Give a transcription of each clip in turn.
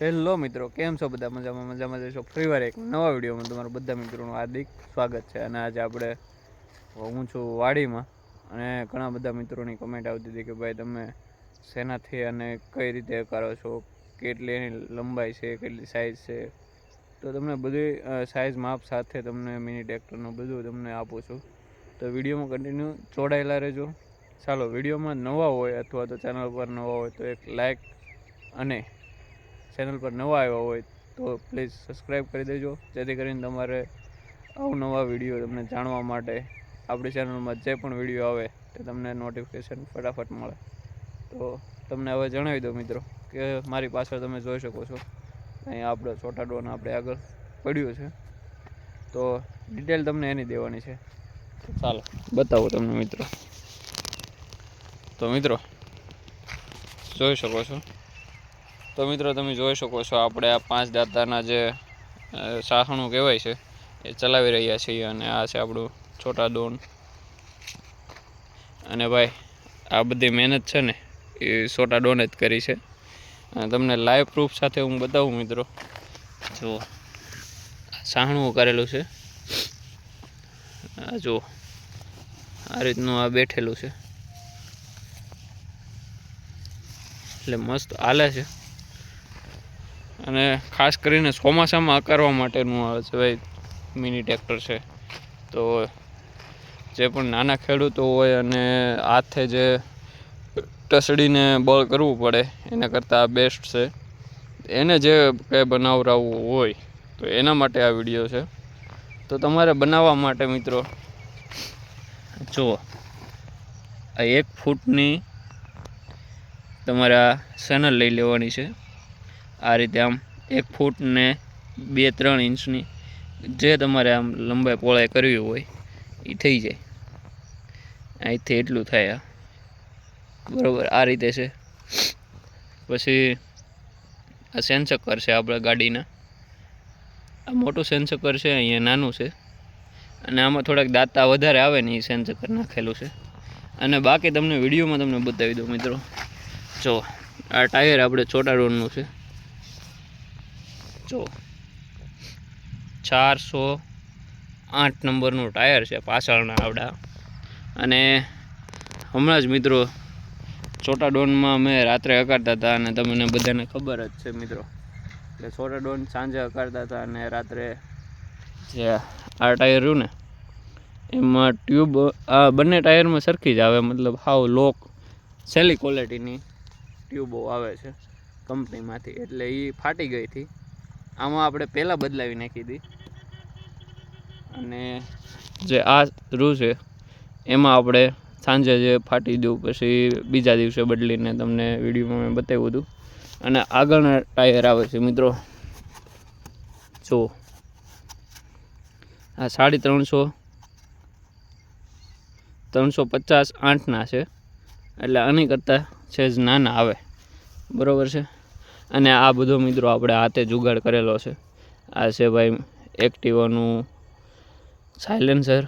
Hello મિત્રો, કેમ છો બધા? મજામાં મજામાં જશો? ફરીવાર એક નવા વિડીયોમાં તમારું બધા મિત્રોનું હાર્દિક સ્વાગત છે અને આજે આપણે, હું છું વાડીમાં અને ઘણા બધા મિત્રોની કમેન્ટ આવતી હતી કે ભાઈ તમે શેનાથી અને કઈ રીતે કરો છો? કેટલી એની લંબાઈ છે? કેટલી સાઇઝ છે? તો તમને બધી સાઇઝ માપ સાથે તમને મિની ટ્રેક્ટરનું બધું તમને આપું છું. તો વિડીયોમાં કન્ટિન્યુ જોડાયેલા રહેજો. ચાલો, વિડીયોમાં નવા હોય અથવા તો ચેનલ પર નવા હોય તો એક લાઇક અને ચેનલ પર નવા આવ્યા હોય તો પ્લીઝ સબસ્ક્રાઈબ કરી દેજો. જેથી કરીને તમારે અવનવા વીડિયો તમને જાણવા માટે આપણી ચેનલમાં જે પણ વીડિયો આવે તે તમને નોટિફિકેશન ફટાફટ મળે. તો તમને હવે જણાવી દો મિત્રો કે મારી પાછળ તમે જોઈ શકો છો. અહીંયા આપણો છોટા ડોન આપણે આગળ પડ્યું છે. તો ડિટેલ તમને એની દેવાની છે. ચાલો, બતાવો તમને મિત્રો. તો મિત્રો, જોઈ શકો છો. તો મિત્રો તમે જોઈ શકો છો, આપણે આ પાંચ દાંતાના જે સાહણું કહેવાય છે, એ ચલાવી રહ્યા છીએ અને આ છે આપણું છોટા દોન અને ભાઈ, આ બધી મહેનત છે ને, એ છોટા ડોને જ કરી છે. અને તમને લાઈવ પ્રૂફ સાથે હું બતાવું મિત્રો. જો સાહણું કરેલું છે. આ જો આ રીતનું આ બેઠેલું છે. એટલે મસ્ત હાલે છે. અને ખાસ કરીને ચોમાસામાં આકારવા માટેનું આવે છે ભાઈ મિની ટ્રેક્ટર છે, તો જે પણ નાના ખેડૂતો હોય અને હાથે જે ટસડીને બળ કરવું પડે, એના કરતાં આ બેસ્ટ છે. એને જે કંઈ બનાવરાવવું હોય, તો એના માટે આ વીડિયો છે. તો તમારે બનાવવા માટે મિત્રો, જુઓ, આ એક ફૂટની તમારે આ સેનલ લઈ લેવાની છે. આ રીતે આમ એક ફૂટ ને બે ત્રણ ઇંચની જે તમારે આમ લંબાઈ પહોળાઈ કરવી હોય એ થઈ જાય. અહીંથી એટલું થાય બરોબર, આ રીતે છે. પછી આ સેન્સકર છે આપણે ગાડીના. આ મોટું સેન્સકર છે, અહીંયા નાનું છે. અને આમાં થોડાક દાંતા વધારે આવે ને એ સેન્સકર નાખેલું છે. અને બાકી તમને વિડીયોમાં તમને બતાવી દઉં મિત્રો. જો, આ ટાયર આપણે છોટા રોડનું છે. જો. ચારસો આઠ નંબરનું ટાયર છે પાછળના આવડા. અને હમણાં જ મિત્રો છોટા ડોનમાં અમે રાત્રે હકારતા હતા અને તમને બધાને ખબર જ છે મિત્રો. એટલે છોટા ડોન સાંજે હકારતા હતા અને રાત્રે જે આ ટાયર રહ્યું ને, એમાં ટ્યુબ, આ બંને ટાયરમાં સરખી જ આવે, મતલબ હાવ લોક સેલી ક્વોલિટીની ટ્યુબો આવે છે કંપનીમાંથી. એટલે એ ફાટી ગઈ હતી. આમાં આપણે પહેલાં બદલાવી નાખી હતી અને જે આ રૂ છે, એમાં આપણે સાંજે જે ફાટી દઉં પછી બીજા દિવસે બદલીને તમને વિડીયોમાં મેં બતાવ્યું હતું. અને આગળના ટાયર આવે છે મિત્રો. જો. આ સાડી ત્રણસો ત્રણસો પચાસ આઠના છે. એટલે આની કરતાં જ નાના આવે. બરાબર છે? અને આ બધો મિત્રો આપણે હાથે જુગાડ કરેલો છે. આ છે ભાઈ એક્ટિવાનું સાયલેન્સર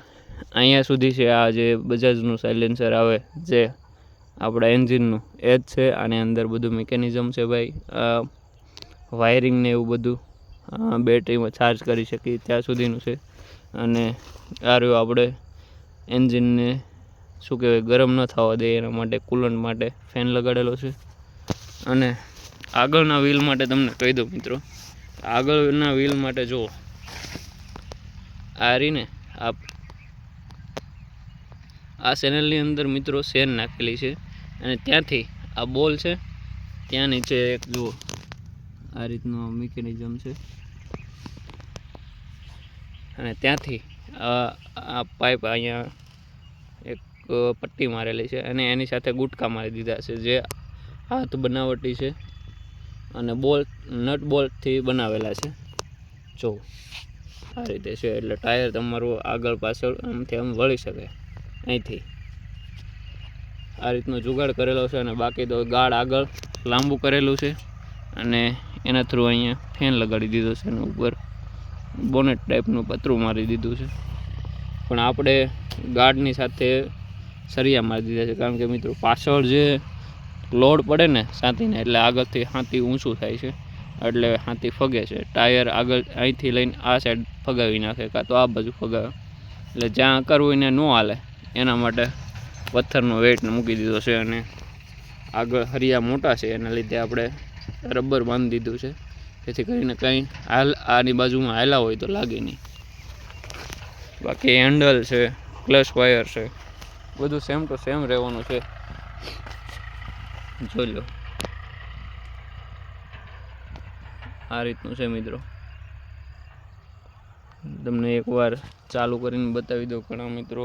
અહીંયા સુધી છે આ જે બજાજનું સાયલેન્સર આવે જે આપણા એન્જિનનું. એ જ છે, આની અંદર બધું મિકેનિઝમ છે ભાઈ. વાયરિંગ ને એવું બધું. બેટરીમાં ચાર્જ કરી શકીએ ત્યાં સુધીનું છે. અને આ રહ્યું આપણે એન્જિનને શું કહેવાય, ગરમ ન થવા દે એના માટે કુલન્ટ માટે ફેન લગાડેલો છે. અને આગળના વ્હીલ માટે તમને કહી દઉં મિત્રો. આગળના વ્હીલ માટે જુઓ. આ રીને આ આ ચેનલની અંદર મિત્રો સેન નાખેલી છે અને ત્યાંથી આ બોલ છે, ત્યાં નીચે એક જુઓ. આ રીતનું મિકેનિઝમ છે. અને ત્યાંથી આ આ પાઇપ અહીંયા એક પટ્ટી મારેલી છે અને એની સાથે ગુટકા મારી દીધા છે, જે હાથ બનાવટી છે. અને બોલ નટ બોલ્ટથી બનાવેલા છે. જો આ રીતે છે એટલે ટાયર તમારું આગળ પાછળ આમથી આમ વળી શકે, અહીંથી. આ રીતનો જુગાડ કરેલો છે અને બાકી તો ગાળ આગળ લાંબુ કરેલું છે અને એના થ્રુ અહીંયા ફેન લગાડી દીધો છે એના ઉપર બોનેટ ટાઈપનું પતરું મારી દીધું છે. પણ આપણે ગાર્ડની સાથે સરિયા મારી દીધા છે. કારણ કે મિત્રો પાછળ જે લોડ પડે ને સાંતીને એટલે આગળથી હાથી ઊંચું થાય છે. એટલે હાથી ફગે છે. ટાયર આગળ અહીંથી લઈને આ સાઈડ ફગાવી નાખે, કાં તો આ બાજુ ફગાવે. એટલે જ્યાં કરવું એને ન હાલે. એના માટે પથ્થરનો વેટને મૂકી દીધો છે અને આગળ હરિયા મોટા છે. એના લીધે આપણે રબર બાંધી દીધું છે. જેથી કરીને કંઈ હાલ આની બાજુમાં હાલા હોય તો લાગે નહીં. બાકી હેન્ડલ છે ક્લચ વાયર છે. બધું સેમ ટુ સેમ રહેવાનું છે. જોઈ લો. આ રીતનું છે મિત્રો. તમને એકવાર ચાલુ કરીને બતાવી દો ઘણા મિત્રો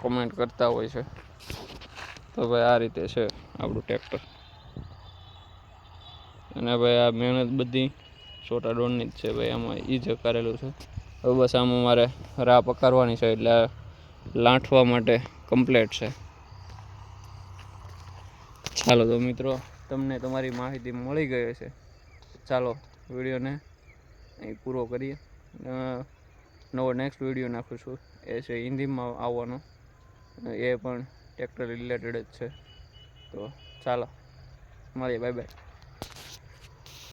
કોમેન્ટ કરતા હોય છે. તો ભાઈ આ રીતે છે આપણું ટ્રેક્ટર અને ભાઈ આ મહેનત બધી છોટા ડોનની જ છે ભાઈ, આમાં એ જ કરેલું છે. હવે બસ આમાં મારે રાહ પકારવાની છે, એટલે લાંઠવા માટે કમ્પ્લેટ છે. ચાલો તો મિત્રો, તમને તમારી માહિતી મળી ગઈ છે ચાલો, વિડીયોને અહીં પૂરો કરીએ. નવો નેક્સ્ટ વીડિયો નાખું છું. એ છે હિન્દીમાં આવવાનો. એ પણ ટ્રેક્ટર રિલેટેડ જ છે. તો ચાલો, મળીએ બાય બાય